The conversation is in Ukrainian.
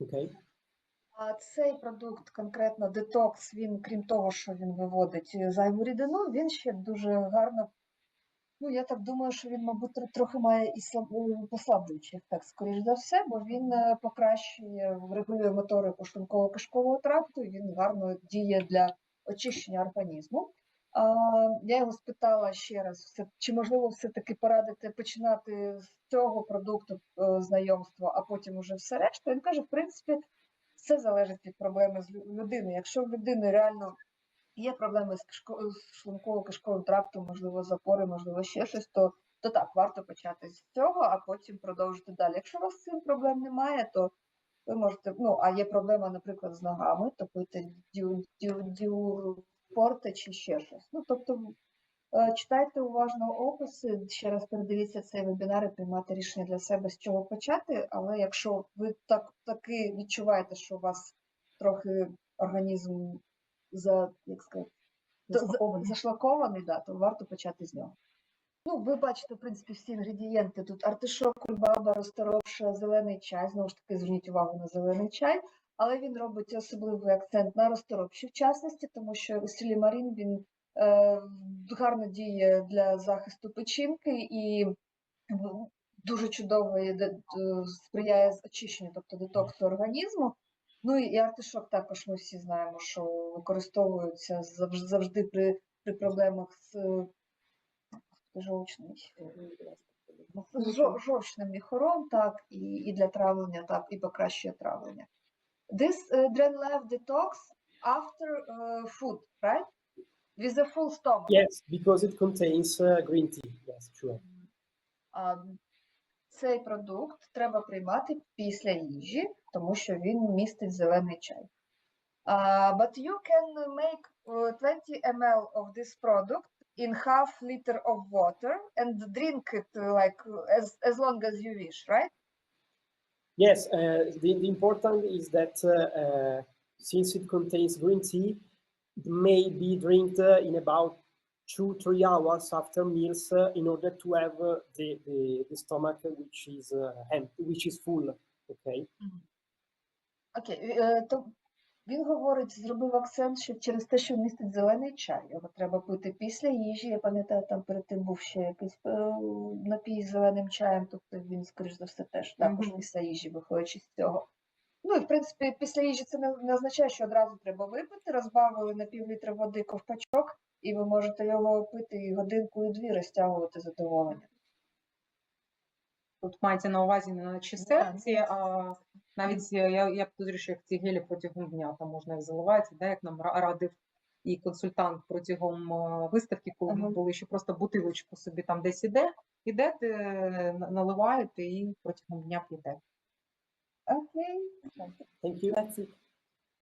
Okay. А цей продукт, конкретно детокс, він, крім того, що він виводить е, зайву рідину, він ще дуже гарно. Ну, я так думаю, що він, мабуть, трохи має і е, послаблюючий ефект, скоріш за все, бо він е, покращує, регулює моторику шлунково-кишкового тракту, і він гарно діє для очищення організму. Я його спитала ще раз, чи можливо все-таки порадити починати з цього продукту е, знайомства, а потім уже все решта. Він каже, в принципі, все залежить від проблеми з людини. Якщо в людини реально є проблеми з, кишко- з шлунково-кишковим трактом, можливо, запори, можливо, ще щось, то, то так, варто почати з цього, а потім продовжити далі. Якщо у вас з цим проблем немає, то ви можете, ну, а є проблема, наприклад, з ногами, то пити дю, дю, чи ще щось. Ну, тобто, е, читайте уважно описи, ще раз передивіться цей вебінар і приймати рішення для себе, з чого почати. Але якщо ви так таки відчуваєте, що у вас трохи організм за, як сказати, Зашлакований. зашлакований, да, то варто почати з нього. Ну, ви бачите, в принципі, всі інгредієнти. Тут артишок, кульбаба, розторопша, зелений чай. Знову ж таки, зверніть увагу на зелений чай, але він робить особливий акцент на розторопші в частності, тому що сілімарін він е, гарно діє для захисту печінки і дуже чудово д- сприяє очищенню, тобто детоксу організму. Ну і артишок також ми всі знаємо, що використовується завжди, при, при проблемах з е, жовчним міхором, так, і, і для травлення, так, і покращує травлення. This uh, Drenlev detox after uh, food, right? With a full stomach. Yes, because it contains uh, green tea. Yes, sure. А, Цей продукт треба приймати після їжі, тому що він містить зелений чай. А, but you can make uh, 20 ml of this product in half liter of water and drink it uh, like uh, as, as long as you wish, right? Yes, uh, the, the, important is that uh, uh, since it contains green tea, it may be drank uh, in about two, three hours after meals uh, in order to have uh, the, the, the, stomach which is empty, which is full, okay? Mm -hmm. Okay, to він говорить, зробив акцент, що через те, що містить зелений чай, його треба пити після їжі. Я пам'ятаю, там перед тим був ще якийсь е, напій з зеленим чаєм, тобто він, скоріш за все, теж також після їжі, виходячи з цього. Ну і в принципі, після їжі це не, не означає, що одразу треба випити, розбавили на пів літра води ковпачок, і ви можете його пити і годинку, і дві розтягувати задоволення. Тут мається на увазі не на чисельці, а навіть е, я, я підозрюю, що як ці гелі протягом дня там можна їх заливати, да, як нам радив і консультант протягом е, виставки, коли ми Ага. були, що просто бутилочку собі там десь іде, ідете, наливаєте і протягом дня п'єте. Окей. okay.